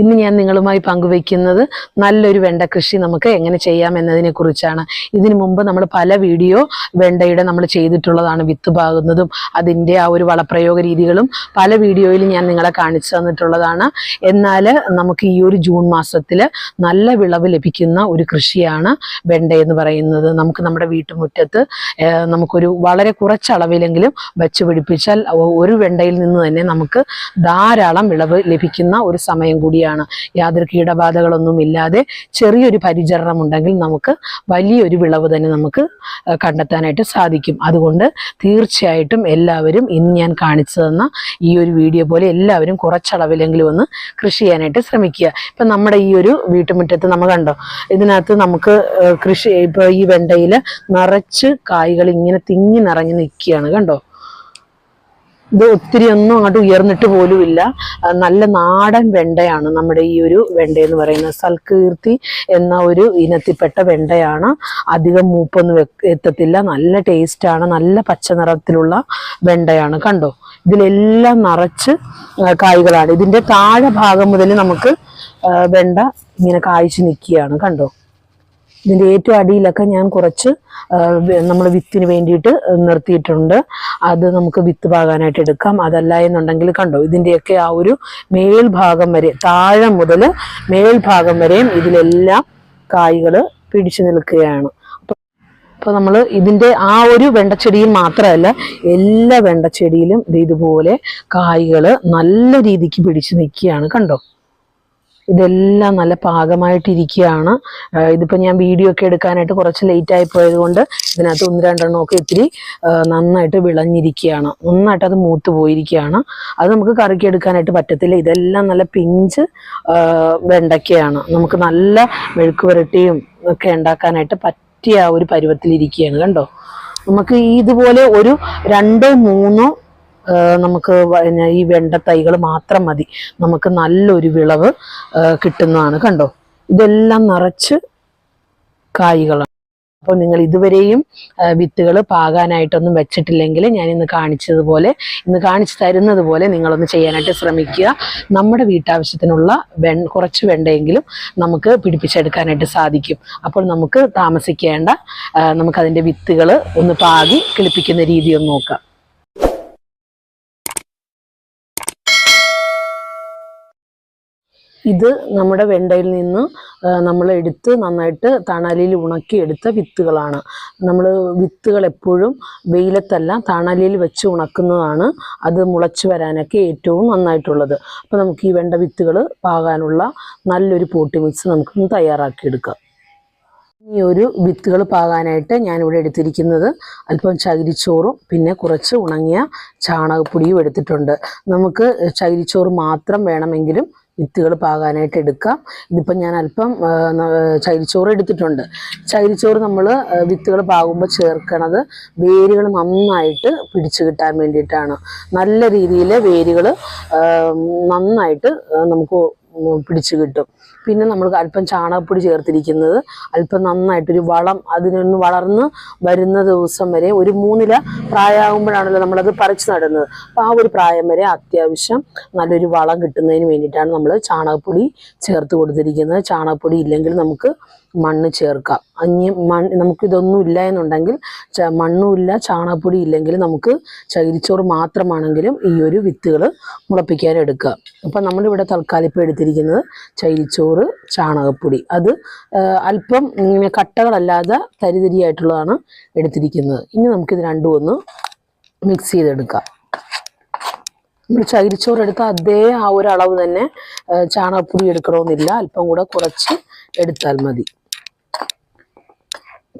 ഇന്ന് ഞാൻ നിങ്ങളുമായി പങ്കുവയ്ക്കുന്നത് നല്ലൊരു വെണ്ട കൃഷി നമുക്ക് എങ്ങനെ ചെയ്യാം എന്നതിനെ കുറിച്ചാണ്. ഇതിനു മുമ്പ് നമ്മൾ പല വീഡിയോ വെണ്ടയുടെ നമ്മൾ ചെയ്തിട്ടുള്ളതാണ് വിത്ത് പാകുന്നതും അതിന്റെ ആ ഒരു വളപ്രയോഗ രീതികളും പല വീഡിയോയിൽ ഞാൻ നിങ്ങളെ കാണിച്ചു തന്നിട്ടുള്ളതാണ്. എന്നാൽ നമുക്ക് ഈ ഒരു ജൂൺ മാസത്തിൽ നല്ല വിളവ് ലഭിക്കുന്ന ഒരു കൃഷിയാണ് വെണ്ട എന്ന് പറയുന്നത്. നമുക്ക് നമ്മുടെ വീട്ടുമുറ്റത്ത് നമുക്കൊരു വളരെ കുറച്ചളവിലെങ്കിലും വെച്ച് പിടിപ്പിച്ചാൽ ഒരു വെണ്ടയിൽ നിന്ന് തന്നെ നമുക്ക് ധാരാളം വിളവ് ലഭിക്കുന്ന ഒരു സമയം കൂടിയാണ് യാതൊരു കീടബാധകളൊന്നും ഇല്ലാതെ ചെറിയൊരു പരിചരണം ഉണ്ടെങ്കിൽ നമുക്ക് വലിയൊരു വിളവ് തന്നെ നമുക്ക് കണ്ടെത്താനായിട്ട് സാധിക്കും. അതുകൊണ്ട് തീർച്ചയായിട്ടും എല്ലാവരും ഇന്ന് ഞാൻ കാണിച്ചു തന്ന ഈ ഒരു വീഡിയോ പോലെ എല്ലാവരും കുറച്ചളവിലെങ്കിലും ഒന്ന് കൃഷി ചെയ്യാനായിട്ട് ശ്രമിക്കുക. ഇപ്പം നമ്മുടെ ഈ ഒരു വീട്ടുമുറ്റത്ത് നമ്മൾ കണ്ടോ? ഇതിനകത്ത് നമുക്ക് കൃഷി ഇപ്പോൾ ഈ വെണ്ടയിൽ നിറച്ച് കായ്കൾ ഇങ്ങനെ തിങ്ങി നിറഞ്ഞു നിൽക്കുകയാണ്. കണ്ടോ? ഇത് ഒത്തിരി ഒന്നും അങ്ങോട്ട് ഉയർന്നിട്ട് പോലുമില്ല. നല്ല നാടൻ വെണ്ടയാണ് നമ്മുടെ ഈ ഒരു വെണ്ട എന്ന് പറയുന്നത്. സൽകീർത്തി എന്ന ഒരു ഇനത്തിൽപ്പെട്ട വെണ്ടയാണ്. അധികം മൂപ്പൊന്നും എത്തത്തില്ല. നല്ല ടേസ്റ്റാണ്. നല്ല പച്ച നിറത്തിലുള്ള വെണ്ടയാണ്. കണ്ടോ? ഇതിലെല്ലാം നിറച്ച് കായ്കളാണ്. ഇതിന്റെ താഴെ ഭാഗം മുതൽ നമുക്ക് വെണ്ട ഇങ്ങനെ കായ്ച്ചു നിൽക്കുകയാണ്. കണ്ടോ? ഇതിന്റെ ഏറ്റവും അടിയിലൊക്കെ ഞാൻ കുറച്ച് നമ്മൾ വിത്തിന് വേണ്ടിയിട്ട് നിർത്തിയിട്ടുണ്ട്. അത് നമുക്ക് വിത്ത് പാകാനായിട്ട് എടുക്കാം. അതല്ല എന്നുണ്ടെങ്കിൽ കണ്ടോ ഇതിന്റെയൊക്കെ ആ ഒരു മേൽഭാഗം വരെ താഴെ മുതൽ മേൽഭാഗം വരെയും ഇതിലെല്ലാം കായ്കൾ പിടിച്ചു നിൽക്കുകയാണ്. അപ്പോൾ നമ്മൾ ഇതിന്റെ ആ ഒരു വെണ്ടച്ചെടിയിൽ മാത്രമല്ല എല്ലാ വെണ്ടച്ചെടിയിലും ഇതുപോലെ കായ്കൾ നല്ല രീതിക്ക് പിടിച്ചു നിൽക്കുകയാണ്. കണ്ടോ? ഇതെല്ലാം നല്ല പാകമായിട്ടിരിക്കുകയാണ്. ഇതിപ്പോൾ ഇതിപ്പോ ഞാൻ വീഡിയോ ഒക്കെ എടുക്കാനായിട്ട് കുറച്ച് ലേറ്റ് ആയി പോയത് കൊണ്ട് ഇതിനകത്ത് ഒന്ന് രണ്ടെണ്ണം ഒക്കെ ഇത്തിരി നന്നായിട്ട് വിളഞ്ഞിരിക്കുകയാണ്. നന്നായിട്ട് അത് മൂത്ത് പോയിരിക്കുകയാണ്. അത് നമുക്ക് കറിക്ക് എടുക്കാനായിട്ട് പറ്റത്തില്ല. ഇതെല്ലാം നല്ല പിഞ്ച് വെണ്ടയ്ക്കയാണ്. നമുക്ക് നല്ല മെഴുക്ക് പുരട്ടിയും ഒക്കെ ഉണ്ടാക്കാനായിട്ട് പറ്റിയ ഒരു പരുവത്തിലിരിക്കുകയാണ്. കണ്ടോ? നമുക്ക് ഇതുപോലെ ഒരു രണ്ടോ മൂന്നോ നമുക്ക് ഈ വെണ്ട തൈകൾ മാത്രം മതി. നമുക്ക് നല്ലൊരു വിളവ് കിട്ടുന്നതാണ്. കണ്ടോ? ഇതെല്ലാം നിറച്ച് കായ്കളാണ്. അപ്പോൾ നിങ്ങൾ ഇതുവരെയും വിത്തുകൾ പാകാനായിട്ടൊന്നും വെച്ചിട്ടില്ലെങ്കിൽ ഞാൻ ഇന്ന് കാണിച്ചതുപോലെ ഇന്ന് കാണിച്ചു തരുന്നത് പോലെ നിങ്ങളൊന്ന് ചെയ്യാനായിട്ട് ശ്രമിക്കുക. നമ്മുടെ വീട്ടാവശ്യത്തിനുള്ള വെ കുറച്ച് വെണ്ടയെങ്കിലും നമുക്ക് പിടിപ്പിച്ചെടുക്കാനായിട്ട് സാധിക്കും. അപ്പോൾ നമുക്ക് താമസിക്കേണ്ട നമുക്കതിന്റെ വിത്തുകൾ ഒന്ന് പാകി കിളിപ്പിക്കുന്ന രീതി ഒന്ന് നോക്കാം. ഇത് നമ്മുടെ വെണ്ടയിൽ നിന്ന് നമ്മൾ എടുത്ത് നന്നായിട്ട് തണലിൽ ഉണക്കിയെടുത്ത വിത്തുകളാണ്. നമ്മൾ വിത്തുകൾ എപ്പോഴും വെയിലത്തല്ല തണലിൽ വെച്ച് ഉണക്കുന്നതാണ് അത് മുളച്ചു വരാനൊക്കെ ഏറ്റവും നന്നായിട്ടുള്ളത്. അപ്പോൾ നമുക്ക് ഈ വെണ്ട വിത്തുകൾ പാകാനുള്ള നല്ലൊരു പോട്ടി മിക്സ് നമുക്കൊന്ന് തയ്യാറാക്കിയെടുക്കാം. ഈ ഒരു വിത്തുകൾ പാകാനായിട്ട് ഞാനിവിടെ എടുത്തിരിക്കുന്നത് അല്പം ചകിരിച്ചോറും പിന്നെ കുറച്ച് ഉണങ്ങിയ ചാണകപ്പൊടിയും എടുത്തിട്ടുണ്ട്. നമുക്ക് ചകിരിച്ചോറ് മാത്രം വേണമെങ്കിലും വിത്തുകൾ പാകാനായിട്ട് എടുക്കാം. ഇതിപ്പം ഞാൻ അല്പം ചൈരിച്ചോറ് എടുത്തിട്ടുണ്ട്. ചൈരിച്ചോറ് നമ്മൾ വിത്തുകൾ പാകുമ്പോൾ ചേർക്കണത് വേരുകൾ നന്നായിട്ട് പിടിച്ചു കിട്ടാൻ വേണ്ടിയിട്ടാണ്. നല്ല രീതിയിൽ വേരുകൾ നന്നായിട്ട് നമുക്ക് പിടിച്ചു കിട്ടും. പിന്നെ നമ്മൾ അല്പം ചാണകപ്പൊടി ചേർത്തിരിക്കുന്നത്. അല്പം നന്നായിട്ടൊരു വളം അതിനൊന്ന് വളർന്ന് വരുന്ന ദിവസം വരെ ഒരു മൂന്നില പ്രായമാകുമ്പോഴാണല്ലോ നമ്മളത് പറിച്ചു നടുന്നത്. അപ്പോൾ ആ ഒരു പ്രായം വരെ അത്യാവശ്യം നല്ലൊരു വളം കിട്ടുന്നതിന് വേണ്ടിയിട്ടാണ് നമ്മൾ ചാണകപ്പൊടി ചേർത്ത് കൊടുത്തിരിക്കുന്നത്. ചാണകപ്പൊടി ഇല്ലെങ്കിൽ നമുക്ക് മണ്ണ് ചേർക്കാം. അന്യ മണ്ണ് നമുക്കിതൊന്നും ഇല്ല എന്നുണ്ടെങ്കിൽ മണ്ണുമില്ല ചാണകപ്പൊടി ഇല്ലെങ്കിൽ നമുക്ക് ചകിരിച്ചോറ് മാത്രമാണെങ്കിലും ഈ ഒരു വിത്തുകൾ മുളപ്പിക്കാൻ എടുക്കുക അപ്പം നമ്മളിവിടെ തൽക്കാലം എടുത്തിരിക്കുന്നത് ചകിരിച്ചോറ് ചാണകപ്പൊടി. അത് അല്പം ഇങ്ങനെ കട്ടകളല്ലാതെ തരിതരിയായിട്ടുള്ളതാണ് എടുത്തിരിക്കുന്നത്. ഇനി നമുക്കിത് രണ്ടും ഒന്ന് മിക്സ് ചെയ്തെടുക്കാം. നമ്മൾ ചകിരിച്ചോറ് എടുത്ത അതേ ആ ഒരു അളവ് തന്നെ ചാണകപ്പൊടി എടുക്കണമെന്നില്ല. അല്പം കൂടെ കുറച്ച് എടുത്താൽ മതി.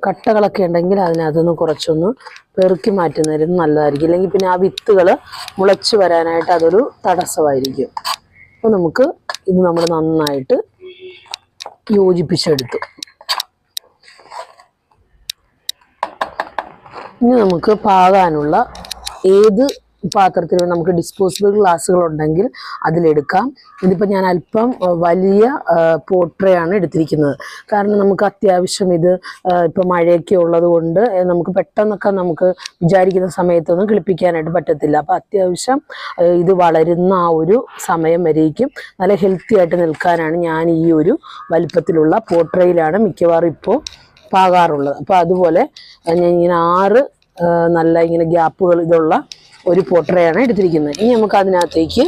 കട്ടകളൊക്കെ ഉണ്ടെങ്കിൽ അതിനകത്തുനിന്ന് കുറച്ചൊന്ന് പെറുക്കി മാറ്റുന്നതിന് നല്ലതായിരിക്കും. അല്ലെങ്കിൽ പിന്നെ ആ വിത്തുകൾ മുളച്ച് വരാനായിട്ട് അതൊരു തടസ്സമായിരിക്കും. അപ്പോൾ നമുക്ക് ഇത് നമ്മൾ നന്നായിട്ട് യോജിപ്പിച്ചെടുത്തു. ഇനി നമുക്ക് പാകാനുള്ള ഏത് പാത്രത്തിൽ നമുക്ക് ഡിസ്പോസിബിൾ ഗ്ലാസ്സുകൾ ഉണ്ടെങ്കിൽ അതിലെടുക്കാം. ഇതിപ്പോൾ ഞാൻ അല്പം വലിയ പോട്രയാണ് എടുത്തിരിക്കുന്നത്. കാരണം നമുക്ക് അത്യാവശ്യം ഇത് ഇപ്പോൾ മഴയൊക്കെ ഉള്ളത് കൊണ്ട് നമുക്ക് പെട്ടെന്നൊക്കെ നമുക്ക് വിചാരിക്കുന്ന സമയത്തൊന്നും കിളിപ്പിക്കാനായിട്ട് പറ്റത്തില്ല. അപ്പോൾ അത്യാവശ്യം ഇത് വളരുന്ന ആ ഒരു സമയം വരേക്കും. നല്ല ഹെൽത്തി ആയിട്ട് നിൽക്കാനാണ് ഞാൻ ഈ ഒരു വലിപ്പത്തിലുള്ള പോട്രയിലാണ് മിക്കവാറും ഇപ്പോൾ പാകാറുള്ളത്. അപ്പോൾ അതുപോലെ ഞാൻ ഇങ്ങനെ ആറ് നല്ല ഇങ്ങനെ ഗ്യാപ്പുകൾ ഇതുള്ള ഒരു പോട്ടറയാണ് എടുത്തിരിക്കുന്നത്. ഇനി നമുക്ക് അതിനകത്തേക്ക്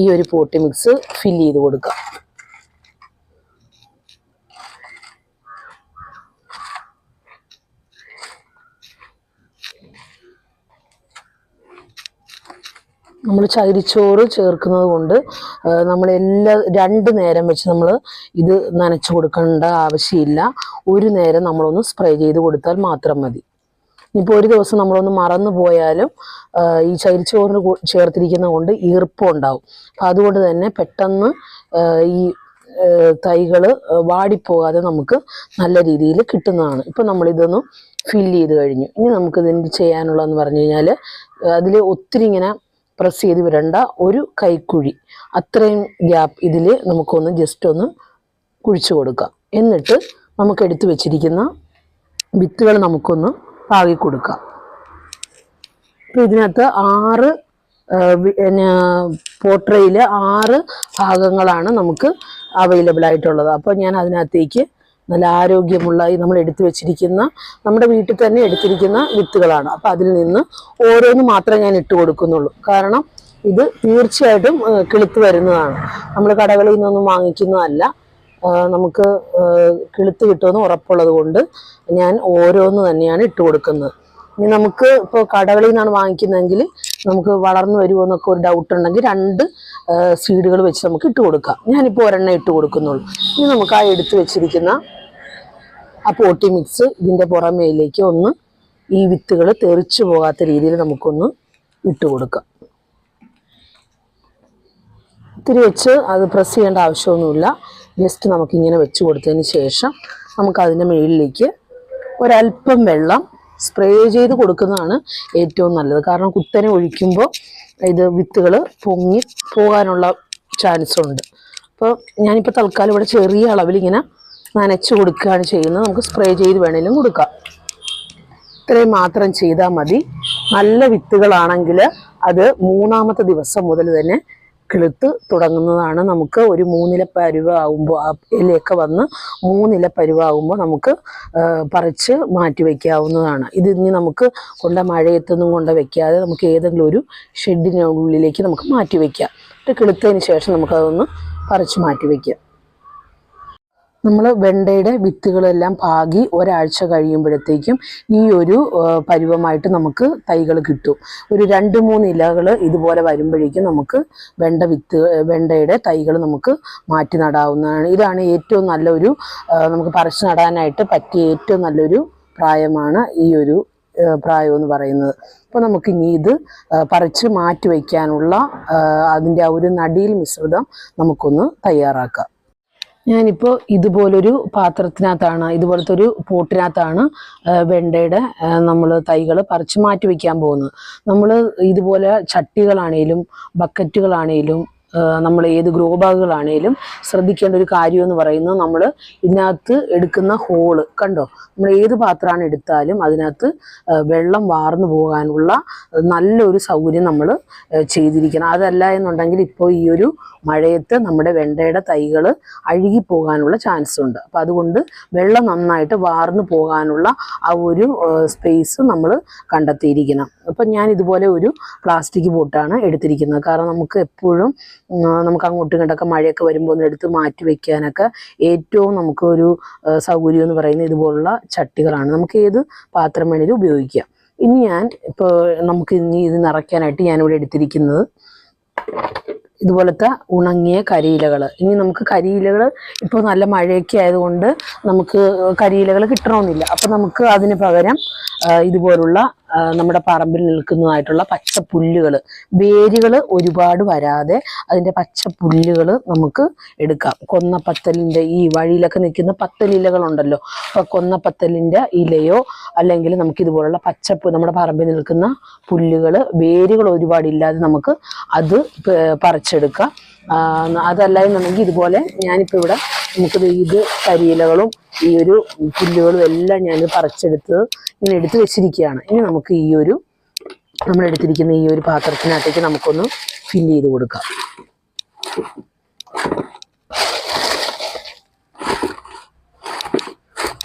ഈ ഒരു പോട്ടി മിക്സ് ഫില്ല് ചെയ്ത് കൊടുക്കാം. നമ്മൾ ചകിരിച്ചോറ് ചേർക്കുന്നത് കൊണ്ട് നമ്മൾ എല്ലാ രണ്ട് നേരം വെച്ച് നമ്മൾ ഇത് നനച്ചു കൊടുക്കേണ്ട ആവശ്യമില്ല. ഒരു നേരം നമ്മളൊന്ന് സ്പ്രേ ചെയ്ത് കൊടുത്താൽ മാത്രം മതി. ഇനിയിപ്പോൾ ഒരു ദിവസം നമ്മളൊന്ന് മറന്നു പോയാലും ഈ ചരിച്ചോറിന് ചേർത്തിരിക്കുന്ന ചേർത്തിരിക്കുന്നത് കൊണ്ട് ഈർപ്പം ഉണ്ടാവും. അപ്പം അതുകൊണ്ട് തന്നെ പെട്ടെന്ന് ഈ തൈകൾ വാടിപ്പോകാതെ നമുക്ക് നല്ല രീതിയിൽ കിട്ടുന്നതാണ്. ഇപ്പം നമ്മളിതൊന്ന് ഫില്ല് ചെയ്ത് കഴിഞ്ഞു. ഇനി നമുക്ക് ഇതിന് ചെയ്യാനുള്ളതെന്ന് പറഞ്ഞു കഴിഞ്ഞാൽ അതിൽ ഒത്തിരി ഇങ്ങനെ പ്രസ് ചെയ്ത് വിടേണ്ട ഒരു കൈക്കുഴി. അത്രയും ഗ്യാപ്പ് ഇതിൽ നമുക്കൊന്ന് ജസ്റ്റ് ഒന്ന് കുഴിച്ചു കൊടുക്കാം. എന്നിട്ട് നമുക്ക് എടുത്തു വെച്ചിരിക്കുന്ന വിത്തുകൾ നമുക്കൊന്ന് പാകി കൊടുക്കാം. ഇപ്പം ഇതിനകത്ത് ആറ് പിന്നെ പോട്രയിൽ ആറ് ഭാഗങ്ങളാണ് നമുക്ക് അവൈലബിൾ ആയിട്ടുള്ളത്. അപ്പോൾ ഞാൻ അതിനകത്തേക്ക് നല്ല ആരോഗ്യമുള്ള ഈ നമ്മൾ എടുത്തു വെച്ചിരിക്കുന്ന നമ്മുടെ വീട്ടിൽ തന്നെ എടുത്തിരിക്കുന്ന വിത്തുകളാണ്. അപ്പോൾ അതിൽ നിന്ന് ഓരോന്ന് മാത്രമേ ഞാൻ ഇട്ട് കൊടുക്കുന്നുള്ളൂ. കാരണം ഇത് തീർച്ചയായിട്ടും കിളുത്ത് വരുന്നതാണ്. നമ്മൾ കടകളിൽ നിന്നൊന്നും വാങ്ങിക്കുന്നതല്ല. നമുക്ക് കിളുത്ത് കിട്ടുമെന്ന് ഉറപ്പുള്ളത് കൊണ്ട് ഞാൻ ഓരോന്ന് തന്നെയാണ് ഇട്ട് കൊടുക്കുന്നത്. ഇനി നമുക്ക് ഇപ്പോൾ കടകളിൽ നിന്നാണ് വാങ്ങിക്കുന്നതെങ്കിൽ നമുക്ക് വളർന്നു വരുമോ എന്നൊക്കെ ഒരു ഡൗട്ട് ഉണ്ടെങ്കിൽ രണ്ട് സീഡുകൾ വെച്ച് നമുക്ക് ഇട്ട് കൊടുക്കാം. ഞാനിപ്പോൾ ഒരെണ്ണം ഇട്ട് കൊടുക്കുന്നുള്ളൂ. ഇനി നമുക്ക് ആ എടുത്ത് വെച്ചിരിക്കുന്ന ആ പോട്ടി മിക്സ് ഇതിന്റെ പുറമേയിലേക്ക് ഒന്ന് ഈ വിത്തുകൾ തെറിച്ചു പോകാത്ത രീതിയിൽ നമുക്കൊന്ന് ഇട്ട് കൊടുക്കാം. ഇത്തിരി വെച്ച് അത് പ്രസ് ചെയ്യേണ്ട ആവശ്യമൊന്നുമില്ല. ജസ്റ്റ് നമുക്കിങ്ങനെ വെച്ച് കൊടുത്തതിന് ശേഷം നമുക്കതിന്റെ മുകളിലേക്ക് ഒരല്പം വെള്ളം സ്പ്രേ ചെയ്ത് കൊടുക്കുന്നതാണ് ഏറ്റവും നല്ലത്. കാരണം കുത്തനെ ഒഴിക്കുമ്പോൾ ഇത് വിത്തുകൾ പൊങ്ങി പോകാനുള്ള ചാൻസ് ഉണ്ട്. അപ്പോൾ ഞാനിപ്പോൾ തൽക്കാലം ഇവിടെ ചെറിയ അളവിൽ ഇങ്ങനെ നനച്ച് കൊടുക്കുകയാണ് ചെയ്യുന്നത്. നമുക്ക് സ്പ്രേ ചെയ്ത് വേണേലും കൊടുക്കാം. ഇത്രയും മാത്രം ചെയ്താൽ മതി. നല്ല വിത്തുകളാണെങ്കിൽ അത് മൂന്നാമത്തെ ദിവസം മുതൽ തന്നെ കിളുത്ത് തുടങ്ങുന്നതാണ് നമുക്ക് ഒരു മൂന്നില പരുവാകുമ്പോൾ ഇലയൊക്കെ വന്ന് മൂന്നില പരുവാകുമ്പോൾ നമുക്ക് പറിച്ച് മാറ്റി വയ്ക്കാവുന്നതാണ് ഇത് ഇനി നമുക്ക് കൊണ്ട മഴയത്തൊന്നും കൊണ്ട് വയ്ക്കാതെ നമുക്ക് ഏതെങ്കിലും ഒരു ഷെഡിനുള്ളിലേക്ക് നമുക്ക് മാറ്റി വയ്ക്കാം കിളുത്തതിന് ശേഷം നമുക്കതൊന്ന് പറിച്ച് മാറ്റി വയ്ക്കാം നമ്മൾ വെണ്ടയുടെ വിത്തുകളെല്ലാം പാകി ഒരാഴ്ച കഴിയുമ്പോഴത്തേക്കും ഈ ഒരു പരുവമായിട്ട് നമുക്ക് തൈകൾ കിട്ടും. ഒരു രണ്ട് മൂന്ന് ഇലകൾ ഇതുപോലെ വരുമ്പോഴേക്കും നമുക്ക് വെണ്ട വിത്ത് വെണ്ടയുടെ തൈകൾ നമുക്ക് മാറ്റി നടാവുന്നതാണ്. ഇതാണ് ഏറ്റവും നല്ലൊരു നമുക്ക് പറിച്ചു നടാനായിട്ട് പറ്റിയ ഏറ്റവും നല്ലൊരു പ്രായമാണ് ഈ ഒരു പ്രായം എന്ന് പറയുന്നത്. അപ്പോൾ നമുക്ക് ഇനി ഇത് പറിച്ച് മാറ്റി വയ്ക്കാനുള്ള അതിന്റെ ആ ഒരു നടിയിൽ മിശ്രിതം നമുക്കൊന്ന് തയ്യാറാക്കാം. ഞാനിപ്പോൾ ഇതുപോലൊരു പാത്രത്തിനകത്താണ് ഇതുപോലത്തെ ഒരു പോട്ടിനകത്താണ് വെണ്ടയുടെ നമ്മൾ തൈകൾ പറിച്ച് മാറ്റി വയ്ക്കാൻ പോകുന്നത്. നമ്മൾ ഇതുപോലെ ചട്ടികളാണേലും ബക്കറ്റുകളാണേലും നമ്മൾ ഏത് ഗ്രോ ബാഗുകളാണേലും ശ്രദ്ധിക്കേണ്ട ഒരു കാര്യം എന്ന് പറയുന്നത് നമ്മൾ ഇതിനകത്ത് എടുക്കുന്ന ഹോൾ കണ്ടോ? നമ്മൾ ഏത് പാത്രമാണ് എടുത്താലും അതിനകത്ത് വെള്ളം വാർന്നു പോകാനുള്ള നല്ലൊരു സൗകര്യം നമ്മൾ ചെയ്തിരിക്കണം. അതല്ല എന്നുണ്ടെങ്കിൽ ഇപ്പോൾ ഈ ഒരു മഴയത്ത് നമ്മുടെ വെണ്ടയുടെ തൈകൾ അഴുകിപ്പോകാനുള്ള ചാൻസ് ഉണ്ട്. അപ്പം അതുകൊണ്ട് വെള്ളം നന്നായിട്ട് വാർന്നു പോകാനുള്ള ആ ഒരു സ്പേസ് നമ്മൾ കണ്ടെത്തിയിരിക്കണം. അപ്പം ഞാൻ ഇതുപോലെ ഒരു പ്ലാസ്റ്റിക് ബോട്ടാണ് എടുത്തിരിക്കുന്നത്. കാരണം നമുക്ക് എപ്പോഴും നമുക്ക് അങ്ങോട്ടും ഇങ്ങോട്ടൊക്കെ മഴയൊക്കെ വരുമ്പോൾ ഒന്ന് എടുത്ത് മാറ്റി വെക്കാനൊക്കെ ഏറ്റവും നമുക്ക് ഒരു സൗകര്യം എന്ന് പറയുന്നത് ഇതുപോലുള്ള ചട്ടികളാണ്. നമുക്ക് ഏത് പാത്രം വേണേലും ഉപയോഗിക്കാം. ഇനി ഞാൻ ഇപ്പോൾ നമുക്ക് ഇനി ഇത് നിറയ്ക്കാനായിട്ട് ഞാനിവിടെ എടുത്തിരിക്കുന്നത് ഇതുപോലത്തെ ഉണങ്ങിയ കരിയിലകൾ ഇനി നമുക്ക് കരിയിലകൾ ഇപ്പോൾ നല്ല മഴയൊക്കെ ആയതുകൊണ്ട് നമുക്ക് കരിയിലകൾ കിട്ടണമെന്നില്ല. അപ്പം നമുക്ക് അതിന് പകരം ഇതുപോലുള്ള നമ്മുടെ പറമ്പിൽ നിൽക്കുന്നതായിട്ടുള്ള പച്ച പുല്ലുകൾ വേരുകൾ ഒരുപാട് വരാതെ അതിന്റെ പച്ച പുല്ലുകൾ നമുക്ക് എടുക്കാം. കൊന്നപ്പത്തലിന്റെ ഈ വഴിയിലൊക്കെ നിൽക്കുന്ന പത്തലിലകളുണ്ടല്ലോ. അപ്പോൾ കൊന്നപ്പത്തലിന്റെ ഇലയോ അല്ലെങ്കിൽ നമുക്ക് ഇതുപോലുള്ള പച്ചപ്പ് നമ്മുടെ പറമ്പിൽ നിൽക്കുന്ന പുല്ലുകൾ വേരുകൾ ഒരുപാടില്ലാതെ നമുക്ക് അത് പറിച്ചെടുക്കാം. അതല്ല എന്നുണ്ടെങ്കിൽ ഇതുപോലെ ഞാനിപ്പോൾ ഇവിടെ നമുക്ക് ഇത് കരിയിലകളും ഈ ഒരു പുല്ലുകളും എല്ലാം ഞാൻ പറിച്ചെടുത്ത് ഇങ്ങനെ എടുത്ത് വെച്ചിരിക്കുകയാണ്. ഇനി നമുക്ക് ഈ ഒരു നമ്മൾ എടുത്തിരിക്കുന്ന ഈ ഒരു പാത്രത്തിനകത്തേക്ക് നമുക്കൊന്ന് ഫില്ല് ചെയ്ത് കൊടുക്കാം.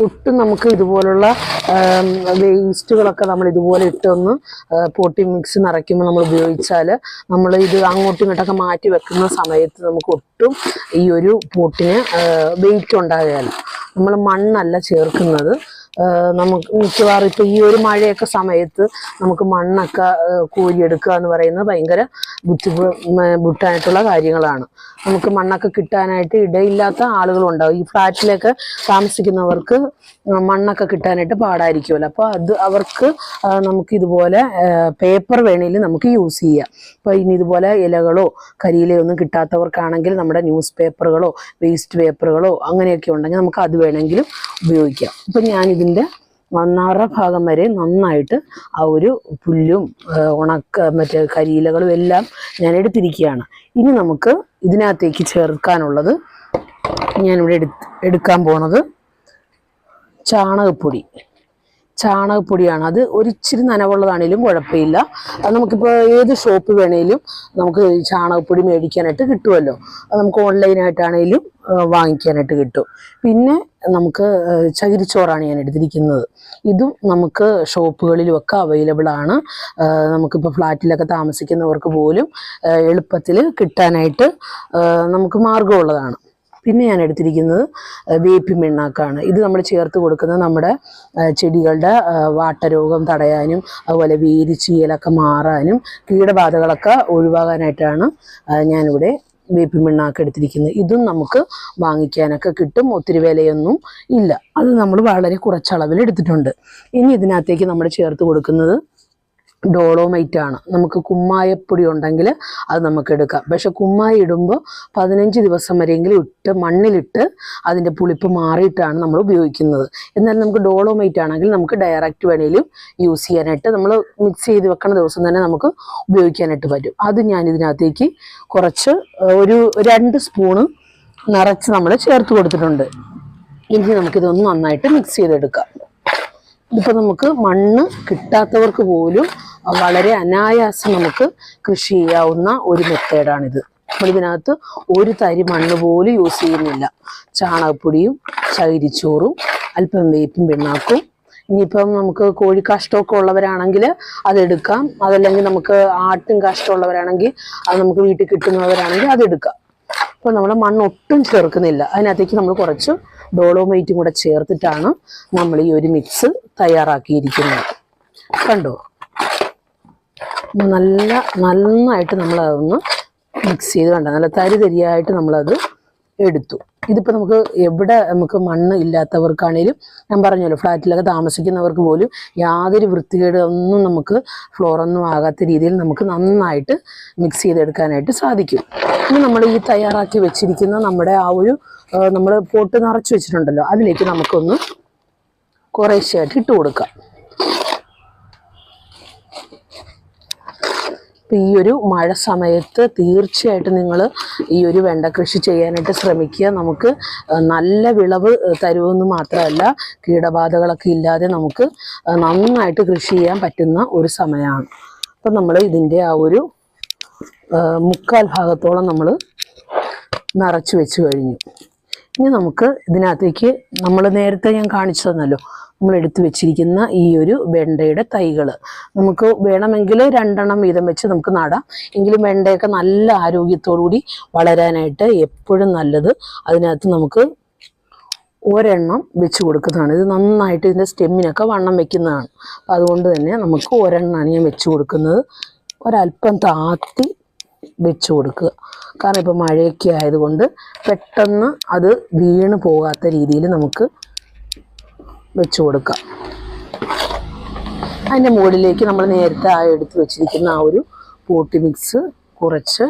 ഒട്ടും നമുക്ക് ഇതുപോലുള്ള വേസ്റ്റുകളൊക്കെ നമ്മൾ ഇതുപോലെ ഇട്ടൊന്ന് പോട്ടി മിക്സ് നിറയ്ക്കുമ്പോൾ നമ്മൾ ഉപയോഗിച്ചാൽ നമ്മൾ ഇത് അങ്ങോട്ടും ഇങ്ങോട്ടൊക്കെ മാറ്റി വെക്കുന്ന സമയത്ത് നമുക്ക് ഒട്ടും ഈ ഒരു പോട്ടിന് വെയിറ്റ് ഉണ്ടാകുകയല്ല നമ്മൾ മണ്ണല്ല ചേർക്കുന്നത്. നമുക്ക് മിക്കവാറും ഇപ്പൊ ഈ ഒരു മഴയൊക്കെ സമയത്ത് നമുക്ക് മണ്ണൊക്കെ കോരിയെടുക്കുക എന്ന് പറയുന്നത് ഭയങ്കര ബുദ്ധി ബുദ്ധിമുട്ടായിട്ടുള്ള കാര്യങ്ങളാണ്. നമുക്ക് മണ്ണൊക്കെ കിട്ടാനായിട്ട് ഇടയില്ലാത്ത ആളുകളുണ്ടാവും ഈ ഫ്ലാറ്റിലൊക്കെ താമസിക്കുന്നവർക്ക് മണ്ണൊക്കെ കിട്ടാനായിട്ട് പാടായിരിക്കുമല്ലോ. അപ്പോൾ അത് അവർക്ക് നമുക്ക് ഇതുപോലെ പേപ്പർ വേണേലും നമുക്ക് യൂസ് ചെയ്യാം. അപ്പോൾ ഇനി ഇതുപോലെ ഇലകളോ കരിയിലയോ ഒന്നും കിട്ടാത്തവർക്കാണെങ്കിൽ നമ്മുടെ ന്യൂസ് പേപ്പറുകളോ വേസ്റ്റ് പേപ്പറുകളോ അങ്ങനെയൊക്കെ ഉണ്ടെങ്കിൽ നമുക്ക് അത് വേണമെങ്കിലും ഉപയോഗിക്കാം. ഇപ്പം ഞാൻ ഇതിന്റെ ഒന്നാറ ഭാഗം വരെ നന്നായിട്ട് ആ ഒരു പുല്ലും ഉണക്ക മറ്റേ കരിയിലകളും എല്ലാം ഞാൻ എടുത്തിരിക്കുകയാണ്. ഇനി നമുക്ക് ഇതിനകത്തേക്ക് ചേർക്കാനുള്ളത് ഞാനിവിടെ എടു എടുക്കാൻ പോണത് ചാണകപ്പൊടി. ചാണകപ്പൊടിയാണ്. അത് ഒരിച്ചിരി നനവുള്ളതാണേലും കുഴപ്പമില്ല. അത് നമുക്കിപ്പോൾ ഏത് ഷോപ്പ് വേണേലും നമുക്ക് ചാണകപ്പൊടി മേടിക്കാനായിട്ട് കിട്ടുമല്ലോ അത് നമുക്ക് ഓൺലൈനായിട്ടാണേലും വാങ്ങിക്കാനായിട്ട് കിട്ടും. പിന്നെ നമുക്ക് ചകിരിച്ചോറാണ് ഞാൻ എടുത്തിരിക്കുന്നത്. ഇതും നമുക്ക് ഷോപ്പുകളിലും ഒക്കെ അവൈലബിൾ ആണ് നമുക്കിപ്പോൾ ഫ്ലാറ്റിലൊക്കെ താമസിക്കുന്നവർക്ക് പോലും എളുപ്പത്തിൽ കിട്ടാനായിട്ട് നമുക്ക് മാർഗമുള്ളതാണ് പിന്നെ ഞാൻ എടുത്തിരിക്കുന്നത് വേപ്പി മിണ്ണാക്കാണ്. ഇത് നമ്മൾ ചേർത്ത് കൊടുക്കുന്നത് നമ്മുടെ ചെടികളുടെ വാട്ടരോഗം തടയാനും അതുപോലെ വേരിച്ചീലൊക്കെ മാറാനും കീടബാധകളൊക്കെ ഒഴിവാകാനായിട്ടാണ് ഞാനിവിടെ വേപ്പിൻ പിണ്ണാക്ക് എടുത്തിരിക്കുന്നത് ഇതും നമുക്ക് വാങ്ങിക്കാനൊക്കെ കിട്ടും. ഒത്തിരി വിലയൊന്നും ഇല്ല. അത് നമ്മൾ വളരെ കുറച്ചളവിൽ എടുത്തിട്ടുണ്ട്. ഇനി ഇതിനകത്തേക്ക് നമ്മൾ ചേർത്ത് കൊടുക്കുന്നത് ഡോളോമൈറ്റ് ആണ്. നമുക്ക് കുമ്മായപ്പൊടി ഉണ്ടെങ്കിൽ അത് നമുക്ക് എടുക്കാം പക്ഷെ കുമ്മായി ഇടുമ്പോൾ പതിനഞ്ച് ദിവസം വരെയെങ്കിലും ഇട്ട് മണ്ണിലിട്ട് അതിന്റെ പുളിപ്പ് മാറിയിട്ടാണ് നമ്മൾ ഉപയോഗിക്കുന്നത്. എന്നാൽ നമുക്ക് ഡോളോമൈറ്റ് ആണെങ്കിൽ നമുക്ക് ഡയറക്റ്റ് വേണേലും യൂസ് ചെയ്യാനായിട്ട് നമ്മൾ മിക്സ് ചെയ്ത് വെക്കണ ദിവസം തന്നെ നമുക്ക് ഉപയോഗിക്കാനായിട്ട് പറ്റും. അത് ഞാൻ ഇതിനകത്തേക്ക് കുറച്ച് ഒരു രണ്ട് സ്പൂണ് നിറച്ച് നമ്മൾ ചേർത്ത് കൊടുത്തിട്ടുണ്ട്. ഇനി നമുക്കിതൊന്ന് നന്നായിട്ട് മിക്സ് ചെയ്തെടുക്കാം. ഇതിപ്പോൾ നമുക്ക് മണ്ണ് കിട്ടാത്തവർക്ക് പോലും വളരെ അനായാസം നമുക്ക് കൃഷി ചെയ്യാവുന്ന ഒരു മെത്തേഡാണിത്. നമ്മളിതിനകത്ത് ഒരു തരി മണ്ണ് പോലും യൂസ് ചെയ്യുന്നില്ല. ചാണകപ്പൊടിയും ചകിരിച്ചോറും അല്പം വേപ്പും പിണ്ണാക്കും. ഇനിയിപ്പം നമുക്ക് കോഴി കോഴിക്കാഷ്ടമൊക്കെ ഉള്ളവരാണെങ്കിൽ അതെടുക്കാം അതല്ലെങ്കിൽ നമുക്ക് ആട്ടും കാഷ്ടമുള്ളവരാണെങ്കിൽ അത് നമുക്ക് വീട്ടിൽ കിട്ടുന്നവരാണെങ്കിൽ അതെടുക്കാം അപ്പോൾ നമ്മൾ മണ്ണ് ഒട്ടും ചേർക്കുന്നില്ല. അതിനകത്തേക്ക് നമ്മൾ കുറച്ച് ഡോളോമൈറ്റും കൂടെ ചേർത്തിട്ടാണ് നമ്മൾ ഈ ഒരു മിക്സ് തയ്യാറാക്കിയിരിക്കുന്നത്. കണ്ടോ? നല്ല നന്നായിട്ട് നമ്മൾ അതൊന്ന് മിക്സ് ചെയ്ത് കണ്ട? നല്ല തരി തരിയായിട്ട് നമ്മളത് എടുത്തു. ഇതിപ്പോൾ നമുക്ക് എവിടെ നമുക്ക് മണ്ണ് ഇല്ലാത്തവർക്കാണേലും ഞാൻ പറഞ്ഞല്ലോ ഫ്ലാറ്റിലൊക്കെ താമസിക്കുന്നവർക്ക് പോലും യാതൊരു വൃത്തികേട് ഒന്നും നമുക്ക് ഫ്ലോറൊന്നും ആകാത്ത രീതിയിൽ നമുക്ക് നന്നായിട്ട് മിക്സ് ചെയ്തെടുക്കാനായിട്ട് സാധിക്കും. ഇനി നമ്മൾ ഈ തയ്യാറാക്കി വെച്ചിരിക്കുന്ന നമ്മുടെ ആ ഒരു നമ്മൾ പോട്ട് നിറച്ച് വെച്ചിട്ടുണ്ടല്ലോ അതിലേക്ക് നമുക്കൊന്ന് കുറേശ്ശെയായിട്ട് ഇട്ട് കൊടുക്കാം. ഇപ്പം ഈ ഒരു മഴ സമയത്ത് തീർച്ചയായിട്ടും നിങ്ങൾ ഈ ഒരു വെണ്ട കൃഷി ചെയ്യാനായിട്ട് ശ്രമിക്കുക. നമുക്ക് നല്ല വിളവ് തരുമെന്ന് മാത്രമല്ല കീടബാധകളൊക്കെ ഇല്ലാതെ നമുക്ക് നന്നായിട്ട് കൃഷി ചെയ്യാൻ പറ്റുന്ന ഒരു സമയമാണ്. അപ്പം നമ്മൾ ഇതിന്റെ ആ ഒരു മുക്കാൽ ഭാഗത്തോളം നമ്മൾ നിറച്ച് വെച്ച് കഴിഞ്ഞു. ഇനി നമുക്ക് ഇതിനകത്തേക്ക് നമ്മൾ നേരത്തെ ഞാൻ കാണിച്ചു തന്നല്ലോ നമ്മൾ എടുത്തു വെച്ചിരിക്കുന്ന ഈ ഒരു വെണ്ടയുടെ തൈകൾ നമുക്ക് വേണമെങ്കിൽ രണ്ടെണ്ണം വീതം വെച്ച് നമുക്ക് നടാം. എങ്കിലും വെണ്ടയൊക്കെ നല്ല ആരോഗ്യത്തോടുകൂടി വളരാനായിട്ട് എപ്പോഴും നല്ലത് അതിനകത്ത് നമുക്ക് ഒരെണ്ണം വെച്ച് കൊടുക്കുന്നതാണ്. ഇത് നന്നായിട്ട് ഇതിന്റെ സ്റ്റെമ്മിനൊക്കെ വണ്ണം വെക്കുന്നതാണ്. അപ്പം അതുകൊണ്ട് തന്നെ നമുക്ക് ഒരെണ്ണമാണ് ഞാൻ വെച്ച് കൊടുക്കുന്നത്. ഒരല്പം താത്തി വെച്ച് കൊടുക്കുക. കാരണം ഇപ്പോൾ മഴയൊക്കെ ആയതുകൊണ്ട് പെട്ടെന്ന് അത് വീണ് പോകാത്ത രീതിയിൽ നമുക്ക് വെച്ച് കൊടുക്കാം. അതിന്റെ മുകളിലേക്ക് നമ്മൾ നേരത്തെ ആ എടുത്ത് വെച്ചിരിക്കുന്ന ആ ഒരു പോട്ടി മിക്സ് കുറച്ച്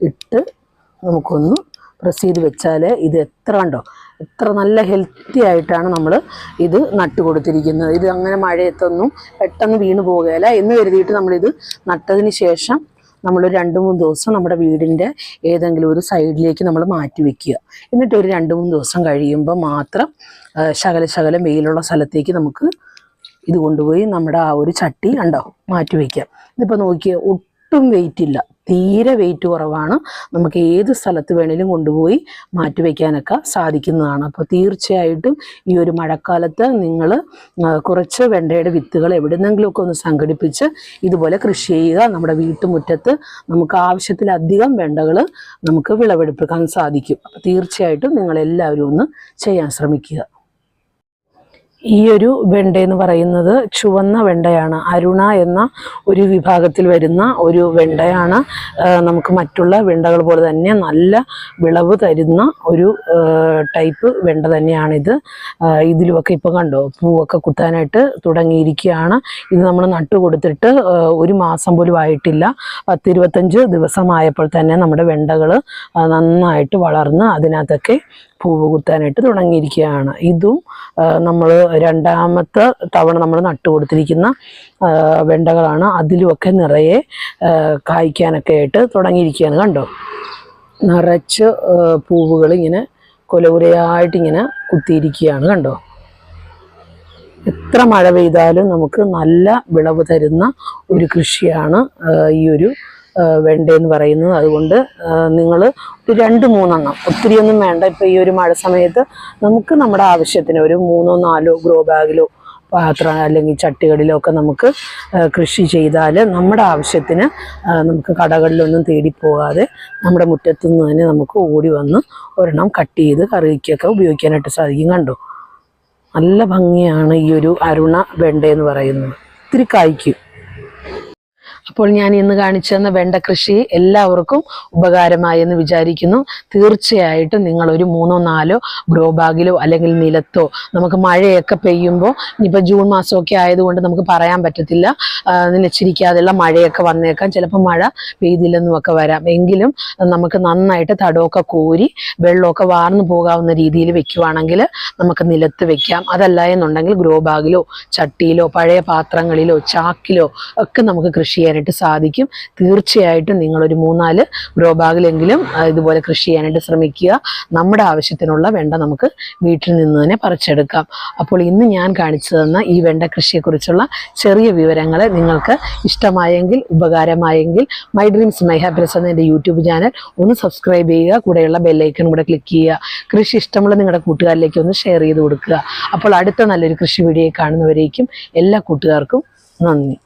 ഇട്ട് നമുക്കൊന്ന് പ്രസ് ചെയ്ത് വെച്ചാൽ ഇത് എത്ര കണ്ടോ? എത്ര നല്ല ഹെൽത്തി ആയിട്ടാണ് നമ്മൾ ഇത് നട്ട് കൊടുത്തിരിക്കുന്നത്. ഇത് അങ്ങനെ മഴയത്തൊന്നും പെട്ടെന്ന് വീണ് പോകുകയില്ല എന്ന് കരുതിയിട്ട് നമ്മളിത് നട്ടതിന് ശേഷം നമ്മൾ രണ്ട് മൂന്ന് ദിവസം നമ്മുടെ വീടിന്റെ ഏതെങ്കിലും ഒരു സൈഡിലേക്ക് നമ്മൾ മാറ്റി വെക്കുക. എന്നിട്ട് ഒരു രണ്ട് മൂന്ന് ദിവസം കഴിയുമ്പോൾ മാത്രം ശകല ശകലം വെയിലുള്ള സ്ഥലത്തേക്ക് നമുക്ക് ഇത് കൊണ്ടുപോയി നമ്മുടെ ആ ഒരു ചട്ടി ഉണ്ടാവും മാറ്റി വയ്ക്കാം ഇതിപ്പോൾ നോക്കിയാൽ ഒട്ടും വെയിറ്റ് ഇല്ല. തീരെ വെയിറ്റ് കുറവാണ്. നമുക്ക് ഏത് സ്ഥലത്ത് വേണേലും കൊണ്ടുപോയി മാറ്റിവെക്കാനൊക്കെ സാധിക്കുന്നതാണ്. അപ്പോൾ തീർച്ചയായിട്ടും ഈ ഒരു മഴക്കാലത്ത് നിങ്ങൾ കുറച്ച് വെണ്ടയുടെ വിത്തുകൾ എവിടുന്നെങ്കിലുമൊക്കെ ഒന്ന് സംഘടിപ്പിച്ച് ഇതുപോലെ കൃഷി ചെയ്യുക. നമ്മുടെ വീട്ടുമുറ്റത്ത് നമുക്ക് ആവശ്യത്തിലധികം വെണ്ടകൾ നമുക്ക് വിളവെടുപ്പിക്കാൻ സാധിക്കും. അപ്പോൾ തീർച്ചയായിട്ടും നിങ്ങളെല്ലാവരും ഒന്ന് ചെയ്യാൻ ശ്രമിക്കുക. ഈ ഒരു വെണ്ട എന്ന് പറയുന്നത് ചുവന്ന വെണ്ടയാണ്. അരുണ എന്ന ഒരു വിഭാഗത്തിൽ വരുന്ന ഒരു വെണ്ടയാണ്. നമുക്ക് മറ്റുള്ള വെണ്ടകൾ പോലെ തന്നെ നല്ല വിളവ് തരുന്ന ഒരു ടൈപ്പ് വെണ്ട തന്നെയാണിത്. ഇതിലുമൊക്കെ ഇപ്പം കണ്ടോ പൂവൊക്കെ കുത്താനായിട്ട് തുടങ്ങിയിരിക്കുകയാണ്. ഇത് നമ്മൾ നട്ടു കൊടുത്തിട്ട് ഒരു മാസം പോലും ആയിട്ടില്ല. പത്തിരുപത്തഞ്ച് ദിവസമായപ്പോൾ തന്നെ നമ്മുടെ വെണ്ടകൾ നന്നായിട്ട് വളർന്ന് അതിനകത്തൊക്കെ പൂവ് കുത്താനായിട്ട് തുടങ്ങിയിരിക്കുകയാണ്. ഇതും നമ്മൾ രണ്ടാമത്തെ തവണ നമ്മൾ നട്ടു കൊടുത്തിരിക്കുന്ന വെണ്ടകളാണ്. അതിലുമൊക്കെ നിറയെ കായ്ക്കാനൊക്കെ ആയിട്ട് തുടങ്ങിയിരിക്കുകയാണ്. കണ്ടോ? നിറച്ച് പൂവുകൾ ഇങ്ങനെ കൊലകുരയായിട്ടിങ്ങനെ കുത്തിയിരിക്കുകയാണ്. കണ്ടോ? എത്ര മഴ പെയ്താലും നമുക്ക് നല്ല വിളവ് തരുന്ന ഒരു കൃഷിയാണ് ഈ ഒരു ആ, പറയുന്നു. അതുകൊണ്ട് നിങ്ങൾ രണ്ട് മൂന്നെണ്ണം. ഒത്തിരിയൊന്നും വേണ്ട. ഇപ്പം ഈ ഒരു മഴ സമയത്ത് നമുക്ക് നമ്മുടെ ആവശ്യത്തിന് ഒരു മൂന്നോ നാലോ ഗ്രോ ബാഗിലോ പാത്രം അല്ലെങ്കിൽ ചട്ടികളിലോ ഒക്കെ നമുക്ക് കൃഷി ചെയ്താൽ നമ്മുടെ ആവശ്യത്തിന് നമുക്ക് കടകളിലൊന്നും തേടിപ്പോകാതെ നമ്മുടെ മുറ്റത്തു നിന്ന് തന്നെ നമുക്ക് ഓടി വന്ന് ഒരെണ്ണം കട്ട് ചെയ്ത് കറിക്കൊക്കെ ഉപയോഗിക്കാനായിട്ട് സാധിക്കും. കണ്ടു? നല്ല ഭംഗിയാണ് ഈ ഒരു അരുണ വെണ്ട എന്ന് പറയുന്നത്. ഒത്തിരി കായ്ക്കും. അപ്പോൾ ഞാൻ ഇന്ന് കാണിച്ചു തന്ന വെണ്ട കൃഷി എല്ലാവർക്കും ഉപകാരമായി എന്ന് വിചാരിക്കുന്നു. തീർച്ചയായിട്ടും നിങ്ങൾ ഒരു മൂന്നോ നാലോ ഗ്രോ ബാഗിലോ അല്ലെങ്കിൽ നിലത്തോ നമുക്ക് മഴയൊക്കെ പെയ്യുമ്പോൾ ഇനിയിപ്പോൾ ജൂൺ മാസമൊക്കെ ആയതുകൊണ്ട് നമുക്ക് പറയാൻ പറ്റത്തില്ല. നിലച്ചിരിക്കാതെയുള്ള മഴയൊക്കെ വന്നേക്കാം. ചിലപ്പോൾ മഴ പെയ്തില്ലെന്നും ഒക്കെ വരാം. എങ്കിലും നമുക്ക് നന്നായിട്ട് തടമൊക്കെ കോരി വെള്ളമൊക്കെ വാർന്നു പോകാവുന്ന രീതിയിൽ വെക്കുവാണെങ്കിൽ നമുക്ക് നിലത്ത് വെക്കാം. അതല്ല എന്നുണ്ടെങ്കിൽ ഗ്രോ ബാഗിലോ ചട്ടിയിലോ പഴയ പാത്രങ്ങളിലോ ചാക്കിലോ ഒക്കെ നമുക്ക് കൃഷി ചെയ്യാനായിട്ട് സാധിക്കും. തീർച്ചയായിട്ടും നിങ്ങളൊരു മൂന്നാൽ ഗ്രോ ബാഗിലെങ്കിലും ഇതുപോലെ കൃഷി ചെയ്യാനായിട്ട് ശ്രമിക്കുക. നമ്മുടെ ആവശ്യത്തിനുള്ള വെണ്ട നമുക്ക് വീട്ടിൽ നിന്ന് തന്നെ പറിച്ചെടുക്കാം. അപ്പോൾ ഇന്ന് ഞാൻ കാണിച്ചു തന്ന ഈ വെണ്ട കൃഷിയെക്കുറിച്ചുള്ള ചെറിയ വിവരങ്ങൾ നിങ്ങൾക്ക് ഇഷ്ടമായെങ്കിൽ ഉപകാരമായെങ്കിൽ മൈ ഡ്രീംസ് മൈ ഹാപ്പിനെസ് എന്ന എന്റെ യൂട്യൂബ് ചാനൽ ഒന്ന് സബ്സ്ക്രൈബ് ചെയ്യുക. കൂടെയുള്ള ബെല്ലൈക്കൺ കൂടെ ക്ലിക്ക് ചെയ്യുക. കൃഷി ഇഷ്ടമുള്ള നിങ്ങളുടെ കൂട്ടുകാരിലേക്ക് ഒന്ന് ഷെയർ ചെയ്ത് കൊടുക്കുക. അപ്പോൾ അടുത്ത നല്ലൊരു കൃഷി വീഡിയോ കാണുന്നവരേക്കും എല്ലാ കൂട്ടുകാർക്കും നന്ദി.